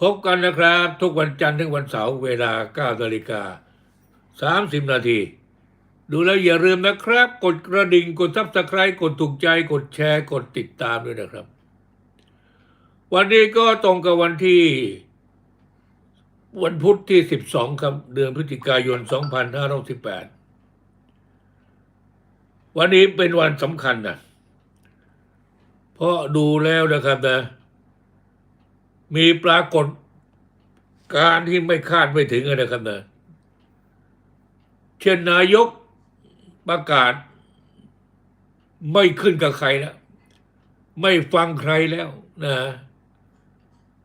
พบกันนะครับ ทุกวันจันทร์ถึงวันเสาร์เวลา9นาฬิกา30 นาที ดูแล้วอย่าลืมนะครับ กดกระดิ่ง กดซับสไครต์กดถูกใจกดแชร์ กดติดตามด้วยนะครับ วันนี้ก็ตรงกับวันที่ วันพุธที่ 12 ครับ เดือนพฤศจิกายน 2518 วันนี้เป็นวันสำคัญนะเพราะดูแล้วนะครับนะ มีปรากฏการณ์ที่ไม่คาดไม่ถึงนะครับนะเช่นนายกประกาศ ไม่ขึ้นกับใครแล้ว ไม่ฟังใครแล้วนะ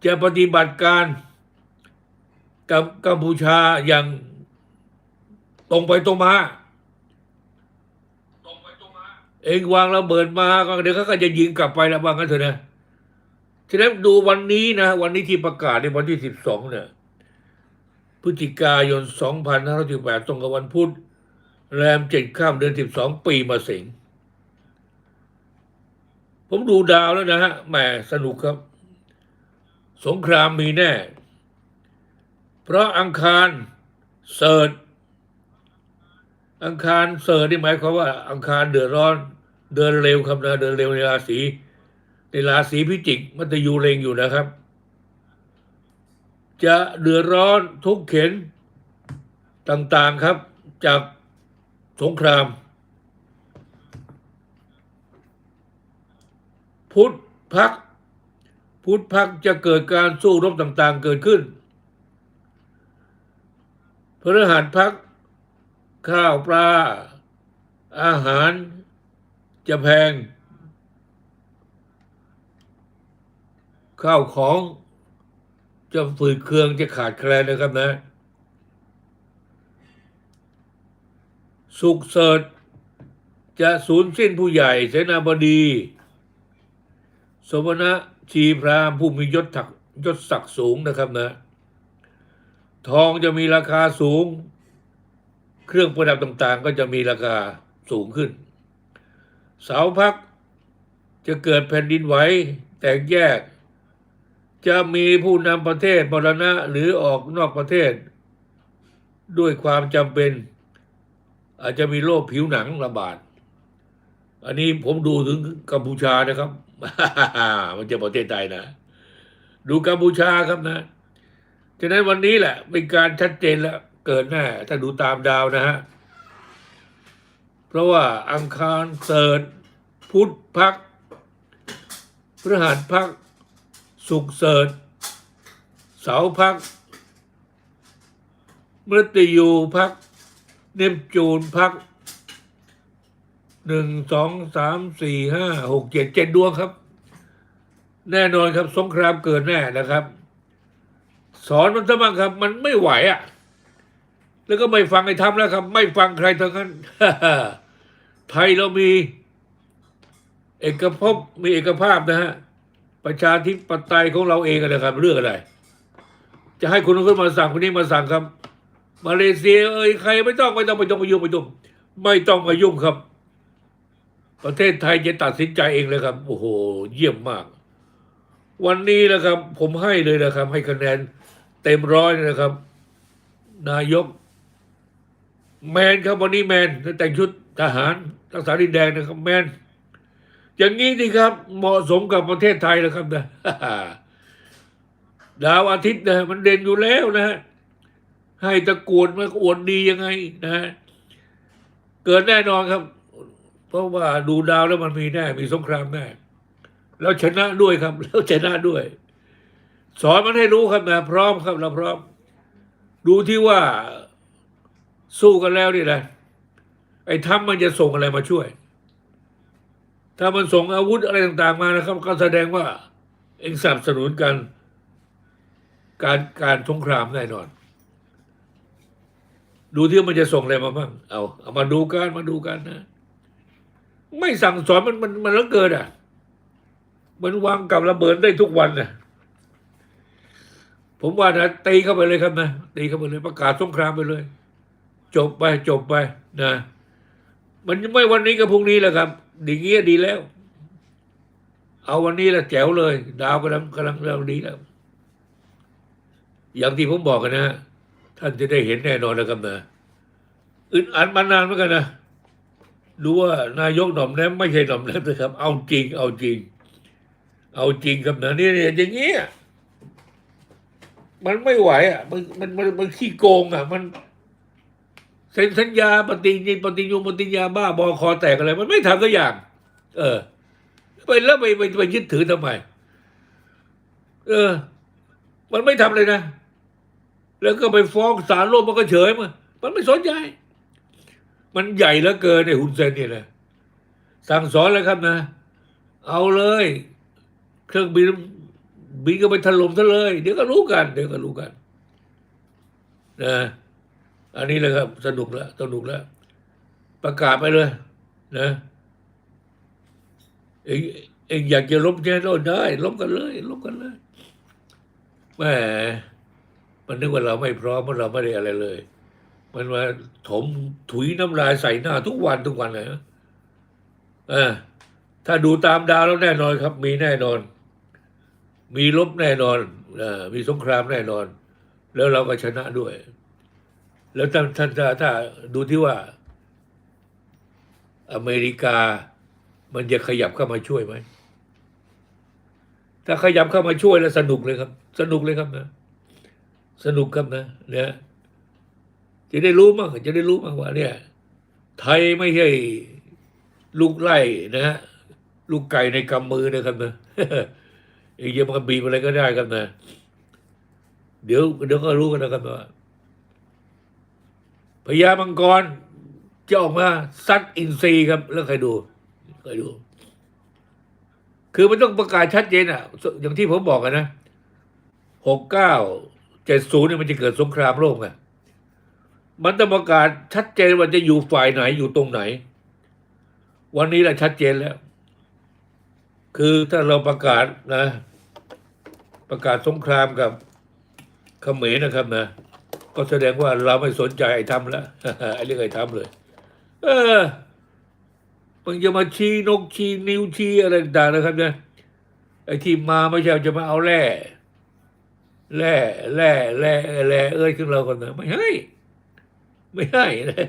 จะปฏิบัติการกับกัมพูชาอย่างตรงไปตรงมา เองวางระเบิดมาก็เดี๋ยวเขาก็จะยิงกลับไปแล้วว่างั้นเถอะนะ ฉะนั้นดูวันนี้นะ วันนี้ที่ประกาศในวันที่สิบสองเนี่ยพฤศจิกายนสองพันห้าร้อยสิบแปดตรงกับวันพุธแรมเจ็ดข้ามเดือนสิบสองปีมาเสงผมดูดาวแล้วนะฮะแหมสนุกครับ สงครามมีแน่ เพราะอังคารเสิร์ชอังคารเสิร์ชนี่หมายความว่าอังคารเดือดร้อน เดินเร็วครับนะเดินเร็วในราศี ในราศีพิจิกมัตยูเรงอยู่นะครับ จะเดือดร้อนทุกข์เข็นต่างๆครับ จากสงคราม พุทธพัก พุทธพักจะเกิดการสู้รบต่างๆเกิดขึ้นพฤหัสพัก ข้าวปลาอาหารจะแพง ข้าวของจะฝืดเคืองจะขาดแคลนนะครับนะ สุขเสริฐจะสูญสิ้นผู้ใหญ่เสนาบดี สมณะชีพรามผู้มียศถักยศศักดิ์สูงนะครับนะ ทองจะมีราคาสูง เครื่องประดับต่างๆ ก็จะมีราคาสูงขึ้น เสาพักจะเกิดแผ่นดินไหวแตกแยก จะมีผู้นำประเทศมรณะหรือออกนอกประเทศ ด้วยความจำเป็น อาจจะมีโรคผิวหนังระบาด อันนี้ผมดูถึงกัมพูชานะครับ มันจะประเทศไทยนะ ดูกัมพูชาครับนะฉะนั้นวันนี้แหละ เป็นการชัดเจนแล้ว เกิดแน่ถ้าดูตามดาวนะฮะ เพราะว่าอังคารเสิร์ชพุธพักพฤหัสพัก สุกเสร์ชเสาพักมฤตยูพัก เนปจูนพักหนึ่งสองสามสี่ห้าหกเจ็ดเจ็ดดวงครับ แน่นอนครับสงครามเกิดแน่นะครับ สอนมันซะบ้างครับ มันไม่ไหวอะ่ะ แล้วก็ไม่ฟังไอ้ทำแล้วครับ ไม่ฟังใครทั้งนั้นไทยเรามี เอกภพมีเอกภาพนะฮะ ประชาธิปไตยของเราเองอะนะครับ เรื่องอะไร จะให้คนนู้นขึ้นมาสั่งคนนี้มาสั่งครับ มาเลเซียเอ้ยใครไม่ต้องไม่ต้องไม่ต้องมายุ่งไม่ต้องไม่ต้องมายุ่งครับ ประเทศไทยจะตัดสินใจเองเลยครับ โอ้โห เยี่ยมมาก วันนี้นะครับ ผมให้เลยนะครับ ให้คะแนนเต็มร้อยนะครับ นายก แมนครับวันนี้แมนแต่งชุดทหารรักษาดินแดงนะครับ แมน อย่างนี้สิครับ เหมาะสมกับประเทศไทยนะครับนะดาวอาทิตย์นะมันเด่นอยู่แล้วนะให้ตะกวดมันอวดดียังไงนะเกิดแน่นอนครับ เพราะว่าดูดาวแล้วมันมีแน่มีสงครามแน่แล้วชนะด้วยครับ แล้วชนะด้วย สอนมันให้รู้ครับนะพร้อมครับเราพร้อม ดูที่ว่าสู้กันแล้วนี่นะไอ้ทัพมันจะส่งอะไรมาช่วย ถ้ามันส่งอาวุธอะไรต่างๆมานะครับ ก็แสดงว่า เองสนับสนุนกันการการสงครามแน่นอน ดูที่มันจะส่งอะไรมาบ้าง เอาเอามาดูกันมาดูกันนะ ไม่สั่งสอนมันมันมันลือเกินอะ มันวางกับระเบิดได้ทุกวันนะผมว่านะตีเข้าไปเลยครับนะตีเข้าไปเลยประกาศสงครามไปเลย จบไปจบไปนะ มันไม่วันนี้กับพรุ่งนี้แหละครับดีเงี้ยดีแล้ว เอาวันนี้แหละแจ๋วเลย ดาวกำลังกำลังกำลังดีแล้ว อย่างที่ผมบอกกันนะ ท่านจะได้เห็นแน่นอนนะครับนะอึดอัดมานานเหมือนกันนะดูว่านายกหน่อมแนมไม่ใช่หน่อมแนมนะครับ เอาจริง เอาจริง เอาจริงครับนะนี่เนี่อย่างเงี้ยมันไม่ไหวอะ มันมันมันมันขี้โกงอะ มัน เซ็นสัญญาปฏิญญปฏิญญปฏิญญาบ้าบอคอแตกอะไร มันไม่ทำก็อย่าง เออ ไปแล้วไปไปไปยึดถือทำไม เออ มันไม่ทำเลยนะ แล้วก็ไปฟ้องศาลโลกมันก็เฉยมามันไม่สนใจ มันใหญ่เหลือเกินในฮุนเซนเนี่ยนะสั่งสอนแล้วครับนะ เอาเลย เครื่องบินบินก็ไปถล่มซะเลย เดี๋ยวก็รู้กัน เดี๋ยวก็รู้กันนะ อันนี้เลยครับ สนุกแล้วสนุกแล้ว ประกาศไปเลยนะเองเองอยากจะลบแย่ก็ได้ลบกันเลยลบกันเลยแหมมันนึกว่าเราไม่พร้อมเพราะเราไม่ได้อะไรเลย มันมาถมถุยน้ำลายใส่หน้าทุกวันทุกวันเลยนะเออถ้าดูตามดาวแล้วแน่นอนครับ มีแน่นอน มีลบแน่นอนอมีสงครามแน่นอน แล้วเราก็ชนะด้วย แล้วท่านท่าถ้าถ้าดูที่ว่า อเมริกา มันจะขยับเข้ามาช่วยไหม ถ้าขยับเข้ามาช่วยแล้วสนุกเลยครับ สนุกเลยครับนะ สนุกครับนะเนี่ยจะได้รู้มั้งจะได้รู้มั้งว่า เนี่ย ไทยไม่ใช่ลูกไล่นะฮะลูกไก่ในกำมือนะครับนะอีกจะมาบีบอะไรก็ได้ครับนะ เดี๋ยวเดี๋ยวก็รู้กันนะครับว่า พญามังกรจะออกมาซัดอินทรีครับแล้วใครดูใครดู คือมันต้องประกาศชัดเจนอะ อย่างที่ผมบอกกันนะหกเก้าเจ็ดศูนย์เนี่ยมันจะเกิดสงครามโลกไงมันต้องประกาศชัดเจนว่าจะอยู่ฝ่ายไหนอยู่ตรงไหน วันนี้แหละชัดเจนแล้ว คือถ้าเราประกาศนะ ประกาศสงครามกับเขมรนะครับนะ ก็แสดงว่าเราไม่สนใจไอ้ทำแล้วไอ้เรื่องไอ้ทำเลย เออมึงจะมาชี้นกชี้นิ้วชี้อะไรต่างๆนะครับเนี่ยไอ้ที่มาไม่ใช่จะมาเอาแร่แร่แร่แร่แร่เอ้ยขึ้นเรากันนะไม่ให้ไม่ให้นะ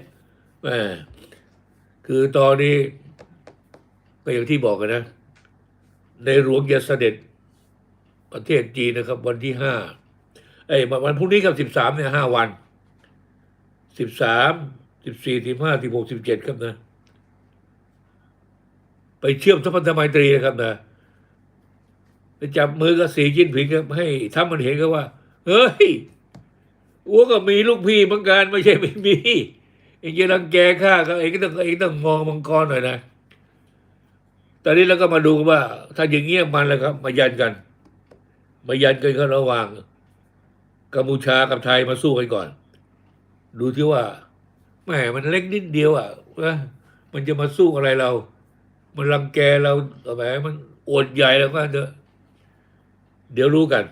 แหมคือตอนนี้ก็อย่างที่บอกกันนะ ในหลวงจะเสด็จประเทศจีนนะครับ วันที่ห้า อ้ยวันพรุ่งนี้กับสิบสามเนี่ยห้าวันสิบสามสิบสี่สิบห้าสิบหกสิบเจ็ดครับนะ ไปเชื่อมสัมพันธไมตรีนะครับนะไปจับมือกับสีจิ้นผิงครับให้ถ้ามันเห็นก็ว่า เฮ้ยอ้วก็มีลูกพี่เหมือนกันไม่ใช่ไม่มีเองจะรังแกข้าก็เองก็ต้องเองต้องมองมังกรหน่อยนะตอนนี้เราก็มาดูกันว่า ถ้าอย่างเงี้ยมันแล้วครับ มายันกัน มายันกันก็ระหว่าง กัมพูชากับไทยมาสู้กันก่อน ดูที่ว่าแหมมันเล็กนิดเดียวอะนะมันจะมาสู้อะไรเรา มันรังแกเราแหมมันอวดใหญ่แล้วก็เถอะเดี๋ยวรู้กัน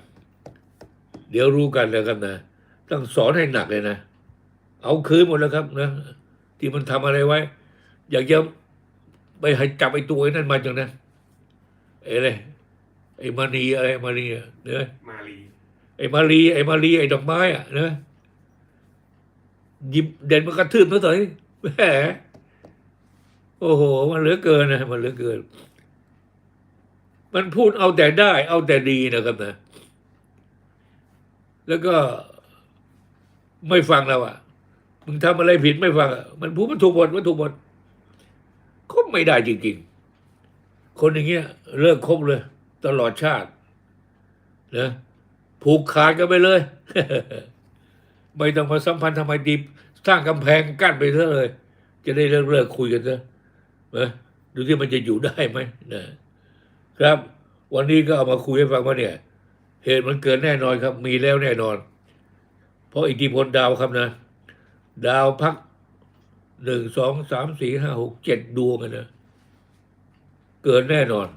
เดี๋ยวรู้กันแล้วครับนะต้องสอนให้หนักเลยนะ เอาคืนหมดแล้วครับนะที่มันทำอะไรไว้ อยากจะไปให้จับไอ้ตัวไอ้นั่นมาจังนะไอ้อะไรไอ้มานีอะไรมานีเนอะมาลี ไอ้มารีไอ้มารีไอ้ดอกไม้อะนะหยิบเด่นมากระทืบเขาเถอะแหมโอ้โห มันเหลือเกินนะมันเหลือเกิน มันพูดเอาแต่ได้ เอาแต่ดีนะครับนะแล้วก็ไม่ฟังเราอะมึงทำอะไรผิดไม่ฟังอะมันพูดมันถูกหมดมันถูกหมดคบไม่ได้จริงๆ คนอย่างเงี้ยเลิกคบเลย ตลอดชาตินะ ผูกขาดกันไปเลย ไม่ต้องมาสัมพันธ์ทำไมดีสร้างกำแพงกั้นไปเถอะเลย จะได้เลิกเลิกคุยกันเถอะนะดูที่มันจะอยู่ได้ไหมนะครับ วันนี้ก็เอามาคุยให้ฟังว่าเนี่ย เหตุมันเกิดแน่นอนครับ มีแล้วแน่นอน เพราะอิทธิพลดาวครับนะ ดาวพักหนึ่งสองสามสี่ห้าหกเจ็ดดวงกันนะเกิดแน่นอน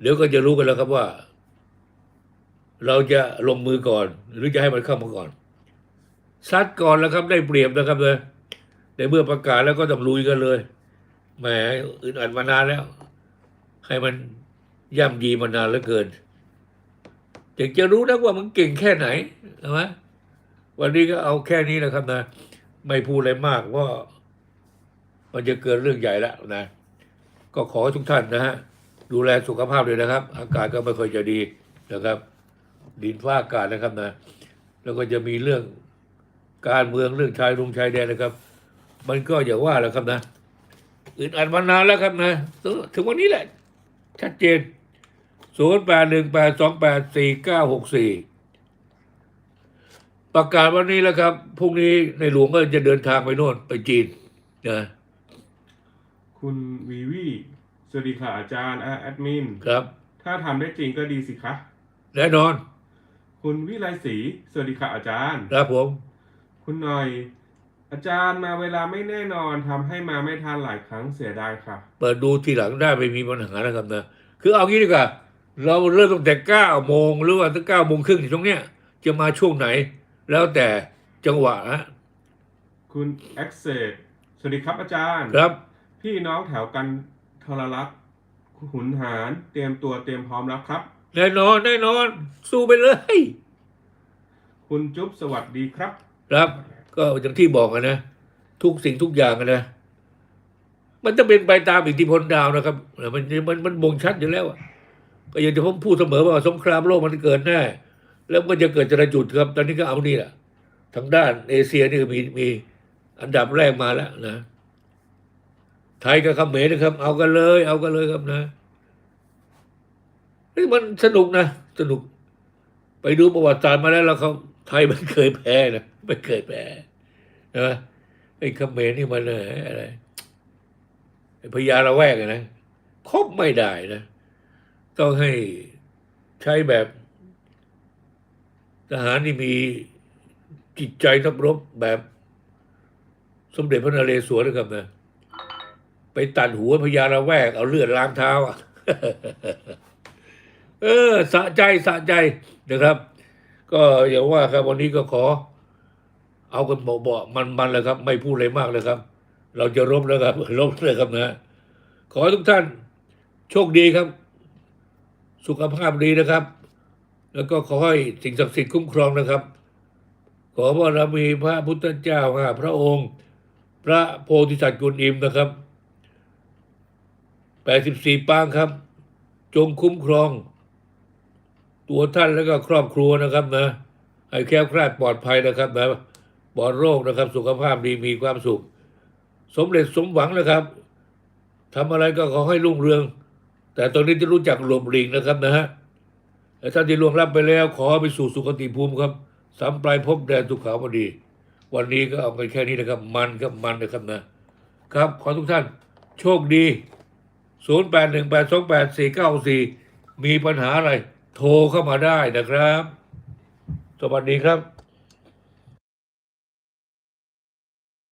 เดี๋ยวก็จะรู้กันแล้วครับว่า เราจะลงมือก่อน หรือจะให้มันเข้ามาก่อนซัดก่อนแล้วครับได้เปรียบนะครับเลยในเมื่อประกาศแล้วก็ต้องลุยกันเลยแหมอึดอัดมานานแล้ว ให้มันย่ำยีมานานเหลือเกินอยากจะรู้นะว่ามึงเก่งแค่ไหนใช่ไหมวันนี้ก็เอาแค่นี้นะครับนะ ไม่พูดอะไรมากเพราะมันจะเกินเรื่องใหญ่แล้วนะ ก็ขอให้ทุกท่านนะฮะดูแลสุขภาพด้วยนะครับ อากาศก็ไม่ค่อยจะดีนะครับ ดินฟ้าอากาศนะครับนะ แล้วก็จะมีเรื่องการเมืองเรื่องชายรุงชายแดนนะครับ มันก็อย่างว่าแหละครับนะอึดอัดมานานแล้วครับนะ ถึงวันนี้แหละ ชัดเจนศูนย์แปดหนึ่งแปดสองแปดสี่เก้าหกสี่ประกาศวันนี้แล้วครับพรุ่งนี้ในหลวงก็จะเดินทางไปโน่นไปจีนนะคุณวีวีสวัสดีค่ะอาจารย์อะแอดมิน ครับ ถ้าทำได้จริงก็ดีสิคะ แน่นอน คุณวิไลศรีสวัสดีค่ะอาจารย์ ครับผม คุณหน่อย อาจารย์มาเวลาไม่แน่นอนทำให้มาไม่ทันหลายครั้งเสียดายค่ะ เปิดดูทีหลังได้ไม่มีปัญหานะครับนะ คือเอางี้ดีกว่า เราเริ่มตั้งแต่เก้าโมงหรือว่าตั้งเก้าโมงครึ่งที่ตรงเนี้ย จะมาช่วงไหน แล้วแต่จังหวะนะคุณแอ็กเซสสวัสดีครับอาจารย์ ครับ พี่น้องแถวกันทรลักษณ์หุนหารเตรียมตัวเตรียมพร้อมแล้วครับ แน่นอนแน่นอน สู้ไปเลย คุณจุ๊บสวัสดีครับ ครับ ก็อย่างที่บอกอะนะ ทุกสิ่งทุกอย่างอะนะ มันจะเป็นไปตามอิทธิพลดาวนะครับ มันมันมันบ่งชัดอยู่แล้วอะก็อย่างที่ผมพูดเสมอว่าสงครามโลกมันเกิดแน่แล้วมันจะเกิดจรจุดครับ ตอนนี้ก็เอานี่แหละทางด้านเอเชียนี่ก็มีมีอันดับแรกมาแล้วนะ ไทยกับเขมรนะครับ เอากันเลย เอากันเลยครับนะ นี่มันสนุกนะ สนุก ไปดูประวัติศาสตร์มาแล้วแล้วเขาไทยมันเคยแพ้นะไม่เคยแพ้นะไอ้เขมรนี่มันเอออะไรไอ้พญาละแวกนะคบไม่ได้นะ ต้องให้ใช้แบบ ทหารที่มีจิตใจนักรบแบบ สมเด็จพระนเรศวรนะครับนะไปตัดหัวพญาละแวก เอาเลือดล้างเท้าอะ เออสะใจสะใจนะครับ ก็อย่างว่าครับวันนี้ก็ขอ เอากันเบาๆมันๆเลยครับ ไม่พูดอะไรมากเลยครับ เราจะรบแล้วครับรบเลยครับนะขอให้ทุกท่านโชคดีครับ สุขภาพดีนะครับ แล้วก็ขอให้สิ่งศักดิ์สิทธิ์คุ้มครองนะครับ ขอบารมีพระพุทธเจ้าห้าพระองค์ พระโพธิสัตว์กุลอิมนะครับแปดสิบสี่ปางครับ จงคุ้มครอง ตัวท่านแล้วก็ครอบครัวนะครับนะให้แคล้วคลาดปลอดภัยนะครับนะปลอดโรคนะครับ สุขภาพดีมีความสุข สมเร็จสมหวังนะครับทำอะไรก็ขอให้รุ่งเรือง แต่ตอนนี้จะรู้จักหลบหลีกนะครับนะฮะแต่ท่านที่ล่วงลับไปแล้วขอไปสู่สุคติภูมิครับสามปลายภพแดนสุขาวดี วันนี้ก็เอาไปแค่นี้นะครับ มันครับมันนะครับนะครับ ขอทุกท่านโชคดี 0 8 1 8 2 8 4 9 4มีปัญหาอะไร โทรเข้ามาได้นะครับ สวัสดีครับ